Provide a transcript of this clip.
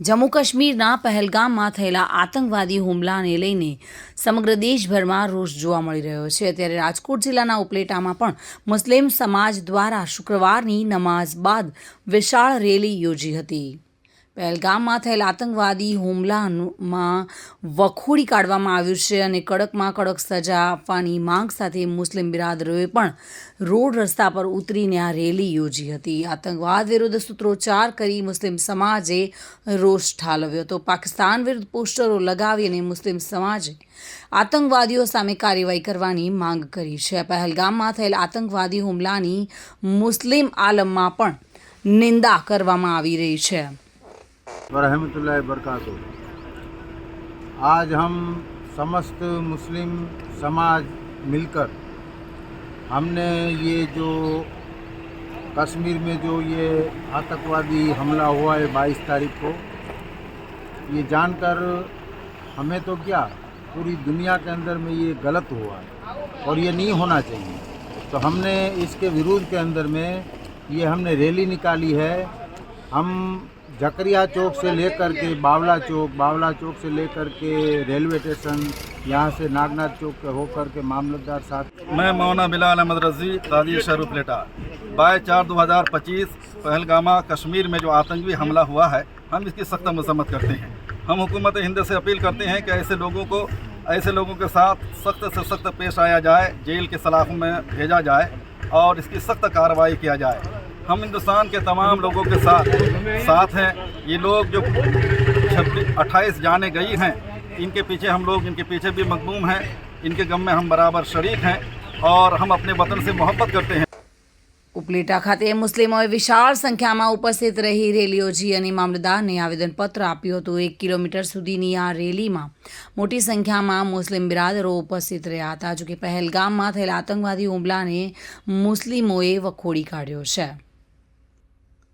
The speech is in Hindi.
જમ્મુ કાશ્મીરના પહેલગામમાં થયેલા આતંકવાદી હુમલાને લઈને સમગ્ર દેશભરમાં રોષ જોવા મળી રહ્યો છે. ત્યારે રાજકોટ જિલ્લાના ઉપલેટામાં પણ મુસ્લિમ સમાજ દ્વારા શુક્રવારની નમાઝ બાદ વિશાળ રેલી યોજી હતી. પહેલગામમાં થયેલ આતંકવાદી હુમલામાં વખોડી કાઢવામાં આવ્યું છે અને કડકમાં કડક સજા આપવાની માંગ સાથે મુસ્લિમ બિરાદરોએ પણ રોડ રસ્તા પર ઉતરીને આ રેલી યોજી હતી. આતંકવાદ વિરુદ્ધ સૂત્રોચ્ચાર કરી મુસ્લિમ સમાજે રોષ ઠાલવ્યો હતો. પાકિસ્તાન વિરુદ્ધ પોસ્ટરો લગાવી અને મુસ્લિમ સમાજે આતંકવાદીઓ સામે કાર્યવાહી કરવાની માંગ કરી છે. પહેલગામમાં થયેલ આતંકવાદી હુમલાની મુસ્લિમ આલમમાં પણ નિંદા કરવામાં આવી રહી છે. वरहमतुल्लाहि वरकातुहू आज हम समस्त मुस्लिम समाज मिलकर हमने ये जो कश्मीर में जो ये आतंकवादी हमला हुआ है बाईस तारीख को, ये जानकर हमें तो क्या पूरी दुनिया के अंदर में ये गलत हुआ है और ये नहीं होना चाहिए। तो हमने इसके विरोध के अंदर में ये हमने रैली निकाली है। हम जकरिया चौक से लेकर के बावला चौक बावला चौक से लेकर के रेलवे स्टेशन, यहाँ से नागनाथ चौक होकर के मामलतदार साहब। मैं मौना बिलाल अहमद रज़ी काजी शहर प्लेटा बाईस चार दो हज़ार पच्चीस, पहलगामा, कश्मीर में जो आतंकी हमला हुआ है, हम इसकी सख्त मजम्मत करते हैं। हम हुकूमत हिंद से अपील करते हैं कि ऐसे लोगों को, ऐसे लोगों के साथ सख्त से सख्त पेश आया जाए, जेल के सलाखों में भेजा जाए और इसकी सख्त कार्रवाई किया जाए। हम हिंदुस्तान के तमाम लोगों के साथ साथ हैं ये लोग जो छब्बीस अट्ठाईस जाने गई हैं इनके पीछे हम लोग इनके पीछे भी मकबूम हैं इनके गम में हम बराबर शरीक हैं और हम अपने वतन से मोहब्बत करते हैं ઉપલેટા ખાતે મુસ્લિમોએ વિશાળ સંખ્યામાં ઉપસ્થિત રહી રેલી યોજી અને મામલતદારને આવેદનપત્ર આપ્યું હતું એક કિલોમીટર સુધીની આ રેલીમાં મોટી સંખ્યામાં મુસ્લિમ બિરાદરો ઉપસ્થિત રહ્યા હતા જોકે પહેલગામમાં થયેલા આતંકવાદી હુમલાને મુસ્લિમોએ વખોડી કાઢ્યો છે